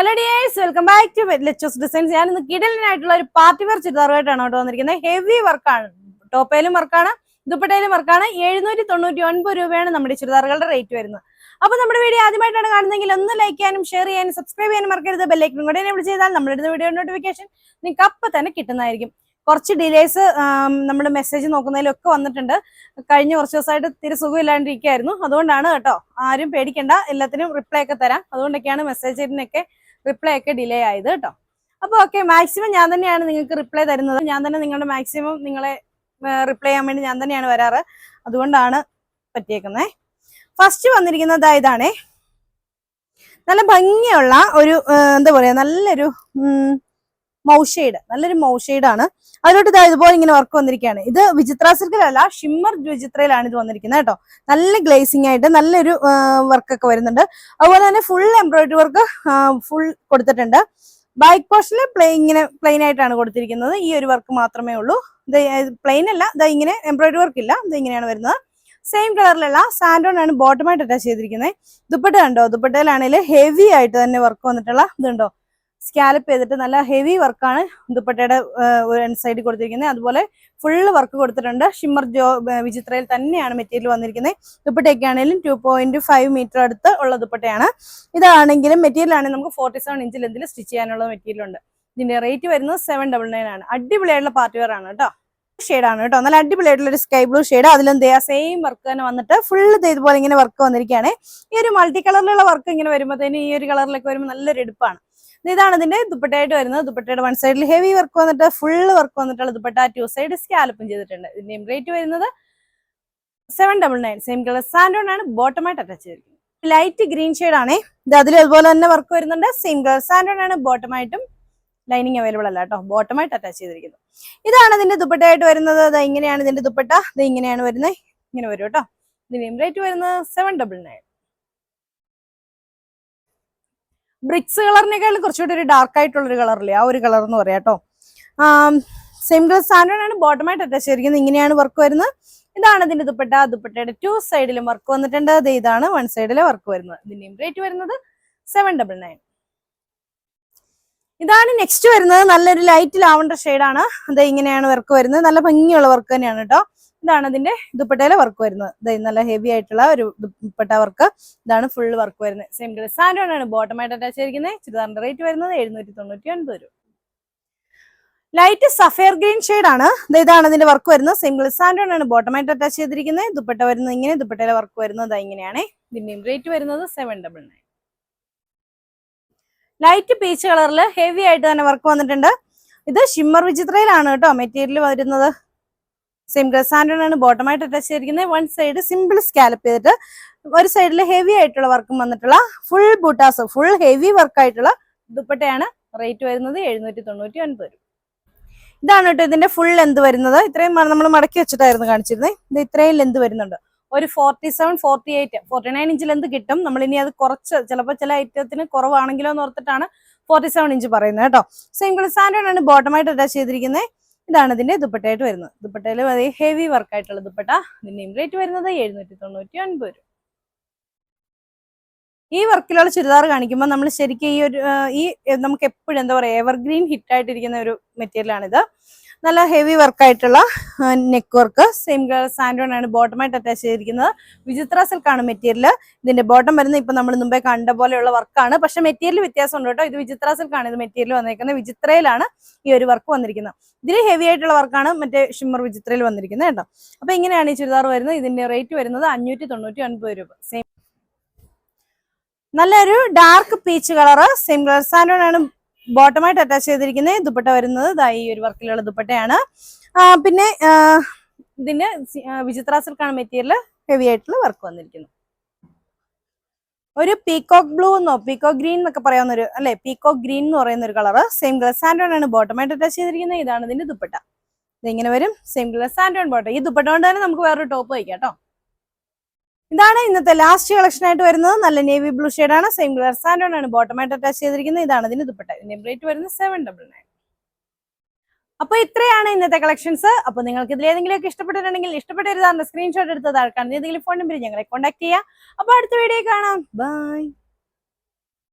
Hello dears welcome back to ലെച്ചോസ് designs ഞാൻ ഇന്ന് കിടലിനായിട്ടുള്ള ഒരു പാർട്ടി വെയർ ചുരിദാറുമായിട്ടാണ് കേട്ടോ വന്നിരിക്കുന്നത്. ഹെവി വർക്കാണ് ടോപ്പയിലും വർക്കാണ് ദുപ്പട്ടയിലും വർക്കാണ് എഴുന്നൂറ്റി തൊണ്ണൂറ്റി ഒൻപത് രൂപയാണ് നമ്മുടെ ചുരിദാറുകളുടെ റേറ്റ് വരുന്നത്. അപ്പൊ നമ്മുടെ വീഡിയോ ആദ്യമായിട്ടാണ് കാണുന്നതെങ്കിൽ ഒന്ന് ലൈക്ക് ചെയ്യാനും ഷെയർ ചെയ്യാനും സബ്സ്ക്രൈബ് ചെയ്യാനും മറക്കരുത്. ബെല്ലൈക്കനും കൂടെ വിളിച്ച് ചെയ്താൽ നമ്മുടെ വീഡിയോ നോട്ടിഫിക്കേഷൻ നിങ്ങൾക്ക് അപ്പം തന്നെ കിട്ടുന്നതായിരിക്കും. കുറച്ച് ഡിലേസ് നമ്മൾ മെസ്സേജ് നോക്കുന്നതിലൊക്കെ വന്നിട്ടുണ്ട്. കഴിഞ്ഞ കുറച്ച് ദിവസമായിട്ട് തിരി സുഖമില്ലാണ്ടിരിക്കുകയായിരുന്നു. അതുകൊണ്ടാണ് കേട്ടോ ആരും പേടിക്കേണ്ട. എല്ലാത്തിനും റിപ്ലൈ ഒക്കെ തരാം. അതുകൊണ്ടൊക്കെയാണ് മെസ്സേജിനൊക്കെ റിപ്ലൈ ഒക്കെ ഡിലേ ആയത് കേട്ടോ. അപ്പോൾ ഓക്കെ മാക്സിമം ഞാൻ തന്നെയാണ് നിങ്ങൾക്ക് റിപ്ലൈ തരുന്നത്. ഞാൻ തന്നെ നിങ്ങളുടെ മാക്സിമം നിങ്ങളെ റിപ്ലൈ ചെയ്യാൻ വേണ്ടി ഞാൻ തന്നെയാണ് വരാറ്. അതുകൊണ്ടാണ് പറ്റിയേക്കുന്നത് ഫസ്റ്റ് വന്നിരിക്കുന്നത് ഇതാണേ. നല്ല ഭംഗിയുള്ള ഒരു എന്താ പറയാ നല്ലൊരു മൗഷെയ്ഡ് നല്ലൊരു മൗഷെയ്ഡാണ് അതിലോട്ട് ഇതാ ഇതുപോലെ ഇങ്ങനെ വർക്ക് വന്നിരിക്കുകയാണ്. ഇത് വിചിത്ര സിൽക്കിലല്ല ഷിമ്മർ വിചിത്രയിലാണ് ഇത് വന്നിരിക്കുന്നത് കേട്ടോ. നല്ല ഗ്ലേസിംഗ് ആയിട്ട് നല്ലൊരു വർക്ക് ഒക്കെ വരുന്നുണ്ട്. അതുപോലെ തന്നെ ഫുൾ എംബ്രോയിഡറി വർക്ക് ഫുൾ കൊടുത്തിട്ടുണ്ട്. ബാക്ക് പോർഷനിൽ പ്ലെയിൻ ഇങ്ങനെ പ്ലെയിൻ ആയിട്ടാണ് കൊടുത്തിരിക്കുന്നത്. ഈ ഒരു വർക്ക് മാത്രമേ ഉള്ളൂ. പ്ലെയിൻ അല്ല ഇത് ഇങ്ങനെ എംബ്രോയിഡറി വർക്ക് ഇല്ല ഇത് ഇങ്ങനെയാണ് വരുന്നത്. സെയിം കളറിലുള്ള സാൻഡോൺ ആണ് ബോട്ടമായിട്ട് അറ്റാച്ച് ചെയ്തിരിക്കുന്നത്. ദുപ്പട്ട കണ്ടോ? ദുപ്പട്ടയിലാണെങ്കിൽ ഹെവി ആയിട്ട് തന്നെ വർക്ക് വന്നിട്ടുള്ള ഇതുണ്ടോ? സ്കാലപ്പ് ചെയ്തിട്ട് നല്ല ഹെവി വർക്കാണ് ദുപ്പട്ടയുടെ ഒരു സൈഡിൽ കൊടുത്തിരിക്കുന്നത്. അതുപോലെ ഫുള്ള് വർക്ക് കൊടുത്തിട്ടുണ്ട്. ഷിമ്മർ ജോ വിചിത്രയിൽ തന്നെയാണ് മെറ്റീരിയൽ വന്നിരിക്കുന്നത്. ദുപ്പട്ടയൊക്കെ ആണെങ്കിലും ടു പോയിന്റ് ഫൈവ് മീറ്റർ അടുത്ത് ഉള്ള ദുപ്പട്ടയാണ്. ഇതാണെങ്കിലും മെറ്റീരിയൽ ആണെങ്കിൽ നമുക്ക് ഫോർട്ടി സെവൻ ഇഞ്ചിൽ എന്തെങ്കിലും സ്റ്റിച്ച് ചെയ്യാനുള്ള മെറ്റീരിയൽ ഉണ്ട്. ഇതിന്റെ റേറ്റ് വരുന്നത് സെവൻ ഡബിൾ നയൻ ആണ്. അടിപൊളിയായിട്ടുള്ള പാർട്ടി വെയർ ആണ് കേട്ടോ. ആണ് കേട്ടോ. നല്ല അടിപൊളിയായിട്ടുള്ള ഒരു സ്കൈ ബ്ലൂ ഷെയ്ഡ് അതിലും ദേ സെയിം വർക്ക് തന്നെ വന്നിട്ട് ഫുള്ള് ഇതുപോലെ ഇങ്ങനെ വർക്ക് വന്നിരിക്കുകയാണ്. ഈ ഒരു മൾട്ടി കളറിലുള്ള വർക്ക് ഇങ്ങനെ വരുമ്പോഴത്തേന് ഈ ഒരു കളറിലൊക്കെ വരുമ്പോൾ നല്ലൊരു എടുപ്പാണ്. ഇതാണ് ഇതിന്റെ ദുപ്പട്ടയായിട്ട് വരുന്നത്. ദുപ്പട്ടയുടെ വൺ സൈഡിൽ ഹെവി വർക്ക് വന്നിട്ട് ഫുള്ള് വർക്ക് വന്നിട്ടുള്ള ദുപ്പട്ട ടു സൈഡ് സ്കാലപ്പും ചെയ്തിട്ടുണ്ട്. ഇതിന്റെയും റേറ്റ് വരുന്നത് seven double nine same colour santoon ആണ്. ബോട്ടമായിട്ട് അറ്റാച്ച് ചെയ്തിരിക്കുന്നത്. ലൈറ്റ് ഗ്രീൻ ഷെയ്ഡ് ആണേ. ഇത് അതിൽ അതുപോലെ തന്നെ വർക്ക് വരുന്നുണ്ട്. സെയിം കളർ സാൻഡോൺ ആണ്. ബോട്ടമായിട്ടും ലൈനിങ് അവൈലബിൾ അല്ല കേട്ടോ. ബോട്ടമായിട്ട് അറ്റാച്ച് ചെയ്തിരിക്കുന്നു. ഇതാണ് ഇതിന്റെ ദുപ്പട്ടയായിട്ട് വരുന്നത്. അത് ഇങ്ങനെയാണ് ഇതിന്റെ ദുപ്പട്ട. ഇത് ഇങ്ങനെയാണ് വരുന്നത്. ഇങ്ങനെ വരും കേട്ടോ. ഇതിന്റെയും റേറ്റ് വരുന്നത് സെവൻ ഡബിൾ നയൻ ബ്രിക്സ് കളറിനേക്കാൾ കുറച്ചുകൂടി ഒരു ഡാർക്ക് ആയിട്ടുള്ള ഒരു കളറില്ലേ ആ ഒരു കളർ എന്ന് പറയാം കേട്ടോ സെയിം കളർ സ്റ്റാൻഡേർഡ് ആണ്. ബോട്ടമായിട്ട് അറ്റാച്ച് ചെയ്തിരിക്കുന്നത്. ഇങ്ങനെയാണ് വർക്ക് വരുന്നത്. ഇതാണ് ഇതിന്റെ ദുപ്പട്ട. ദുപ്പട്ടയുടെ ടു സൈഡിലും വർക്ക് വന്നിട്ടുണ്ട്. അത് ഇതാണ് വൺ സൈഡിലെ വർക്ക് വരുന്നത്. ഇതിന്റെയും റേറ്റ് വരുന്നത് സെവൻ ഡബിൾ നയൻ ഇതാണ് നെക്സ്റ്റ് വരുന്നത്. നല്ലൊരു ലൈറ്റ് ലാവണ്ടർ ആണ്. അത് ഇങ്ങനെയാണ് വർക്ക് വരുന്നത്. നല്ല ഭംഗിയുള്ള വർക്ക് തന്നെയാണ് കേട്ടോ ഇതാണ് അതിന്റെ ദുപ്പട്ടയിലെ വർക്ക് വരുന്നത്. നല്ല ഹെവി ആയിട്ടുള്ള ഒരു ദുപ്പട്ട വർക്ക് ഇതാണ് ഫുൾ വർക്ക് വരുന്നത്. സെയിം കളർ സാൻഡോൺ ആണ് ബോട്ടമായിട്ട് അറ്റാച്ച് ചെയ്തിരിക്കുന്നത്. ചുരിദാറിന്റെ റേറ്റ് വരുന്നത് എഴുന്നൂറ്റി തൊണ്ണൂറ്റി ഒൻപത് രൂപ. ലൈറ്റ് സഫയർ ഗ്രീൻ ഷെയ്ഡ് ആണ്. ഇതാണ് അതിന്റെ വർക്ക് വരുന്നത്. കളർ സാൻഡോൺ ആണ് ബോട്ടമായിട്ട് അറ്റാച്ച് ചെയ്തിരിക്കുന്നത്. ദുപ്പട്ട വരുന്നത് ഇങ്ങനെ ദുപ്പട്ടയിലെ വർക്ക് വരുന്നത് ഇങ്ങനെയാണ്. ഇതിന്റെയും റേറ്റ് വരുന്നത് seven double nine light peach കളറിൽ ഹെവി ആയിട്ട് തന്നെ വർക്ക് വന്നിട്ടുണ്ട്. ഇത് ഷിമ്മർ വിചിത്രയിലാണ് കേട്ടോ. മെറ്റീരിയൽ വരുന്നത്. സെയിം ഡ്രസ് ആണ് ബോട്ടമായിട്ട് അറ്റാച്ച് ചെയ്തിരിക്കുന്നത്. വൺ സൈഡ് സിമ്പിൾ സ്കാലപ്പ് ചെയ്തിട്ട് ഒരു സൈഡിൽ ഹെവി ആയിട്ടുള്ള വർക്കും വന്നിട്ടുള്ള full buttas full heavy work ആയിട്ടുള്ള ദുപ്പട്ടയാണ് റേറ്റ് വരുന്നത് എഴുന്നൂറ്റി തൊണ്ണൂറ്റി ഒൻപത് രൂപ. ഇതാണ് കേട്ടോ ഇതിന്റെ ഫുൾ ലെന്ത് വരുന്നത്. ഇത്രയും നമ്മൾ മടക്കി വെച്ചിട്ടായിരുന്നു കാണിച്ചിരുന്നത് ഇത് ഇത്രയും ലെന്ത് വരുന്നുണ്ട്. ഒരു forty seven forty eight forty nine inch length കിട്ടും. നമ്മൾ ഇനി അത് കുറച്ച് ചിലപ്പോൾ ചില ഐറ്റത്തിന് കുറവാണെങ്കിലോ എന്ന് ഓർത്തിട്ടാണ് ഫോർട്ടി സെവൻ ഇഞ്ച് പറയുന്നത് കേട്ടോ. കളർ സാൻഡോൺ ആണ് ബോട്ടമായിട്ട് അറ്റാച്ച് ചെയ്തിരിക്കുന്നത്. ഇതാണ് ഇതിന്റെ ദുപ്പട്ടയായിട്ട് വരുന്നത്. ദുപ്പട്ടയിൽ അതേ ഹെവി വർക്ക് ആയിട്ടുള്ള ദുപ്പട്ട. ഇതിന്റെയും റേറ്റ് വരുന്നത് എഴുന്നൂറ്റി തൊണ്ണൂറ്റി ഒൻപത് രൂപ. ഈ വർക്കിലുള്ള ചുരിദാർ കാണിക്കുമ്പോൾ നമ്മൾ ശരിക്കും ഈ ഒരു ഈ നമുക്ക് എപ്പോഴും എന്താ പറയുക എവർഗ്രീൻ ഹിറ്റ് ആയിട്ടിരിക്കുന്ന ഒരു മെറ്റീരിയലാണിത് നല്ല ഹെവി വർക്കായിട്ടുള്ള നെക്ക് വർക്ക് സെയിം സാൻഡോൺ ആണ് ബോട്ടമായിട്ട് അറ്റാച്ച് ചെയ്തിരിക്കുന്നത്. വിചിത്ര സിൽക്കാണ് മെറ്റീരിയൽ ഇതിന്റെ ബോട്ടം വരുന്നത് ഇപ്പൊ നമ്മൾ മുമ്പേ കണ്ട പോലെയുള്ള വർക്കാണ് പക്ഷെ മെറ്റീരിയൽ വ്യത്യാസമുണ്ട് കേട്ടോ. ഇത് വിചിത്ര സിൽക്കാണ് ഇത് മെറ്റീരിയൽ വന്നിരിക്കുന്നത് വിചിത്രയിലാണ് ഈ ഒരു വർക്ക് വന്നിരിക്കുന്നത്. ഇതിൽ ഹെവി ആയിട്ടുള്ള വർക്കാണ് മറ്റേ ഷിമ്മർ വിചിത്രയിൽ വന്നിരിക്കുന്നത് കേട്ടോ. അപ്പൊ ഇങ്ങനെയാണ് ഈ ചുരിദാർ വരുന്നത്. ഇതിന്റെ റേറ്റ് വരുന്നത് അഞ്ഞൂറ്റി തൊണ്ണൂറ്റി ഒൻപത് രൂപ. സെയിം നല്ലൊരു dark peach colour same colour santoon ആണ് ബോട്ടമായിട്ട് അറ്റാച്ച് ചെയ്തിരിക്കുന്നത് ദുപ്പട്ട വരുന്നത് ദാ ഈ ഒരു വർക്കിലുള്ള ദുപ്പട്ടയാണ്. പിന്നെ ഇതിന് വിചിത്ര സിൽക്കാണ് മെറ്റീരിയൽ ഹെവി ആയിട്ടുള്ള വർക്ക് വന്നിരിക്കുന്നത് ഒരു പീകോക്ക് ബ്ലൂ എന്നോ പീകോക്ക് ഗ്രീൻ എന്നൊക്കെ പറയാവുന്ന ഒരു അല്ലെ പീകോക്ക് ഗ്രീൻ എന്ന് പറയുന്ന ഒരു കളർ സെയിം കളർ സാൻഡോൺ ആണ് ബോട്ടമായിട്ട് അറ്റാച്ച് ചെയ്തിരിക്കുന്നത്. ഇതാണ് ഇതിന്റെ ദുപ്പട്ട. ഇതിങ്ങനെ വരും സെയിം കളർ സാൻഡോൺ ബോട്ടം ഈ ദുപ്പട്ട കൊണ്ട് തന്നെ നമുക്ക് വേറൊരു ടോപ്പ് വയ്ക്കാം കേട്ടോ. ഇതാണ് ഇന്നത്തെ ലാസ്റ്റ് കളക്ഷൻ ആയിട്ട് വരുന്നത്. നല്ല നേവി ബ്ലൂ ആണ്. സെയിം കളർ സാൻഡോൺ ആണ്. ബോട്ടമായിട്ട് അറ്റാച്ച് ചെയ്തിരിക്കുന്നത്. ഇതാണ് ഇതിന് ദുപ്പട്ട. ഇതിന്റെ റേറ്റ് വരുന്നത് സെവൻ ഡബിൾ നയൻ അപ്പൊ ഇത്രയാണ് ഇന്നത്തെ കളക്ഷൻസ് അപ്പൊ നിങ്ങൾക്ക് ഇതിൽ ഏതെങ്കിലും ഇഷ്ടപ്പെട്ടിട്ടുണ്ടെങ്കിൽ ഇഷ്ടപ്പെട്ടിരുന്ന സ്ക്രീൻഷോട്ട് എടുത്ത് താഴെ ഏതെങ്കിലും ഫോൺ നമ്പർ ഞങ്ങളെ കോൺടാക്ട് ചെയ്യാം. അപ്പൊ അടുത്ത വീഡിയോ കാണാം. ബൈ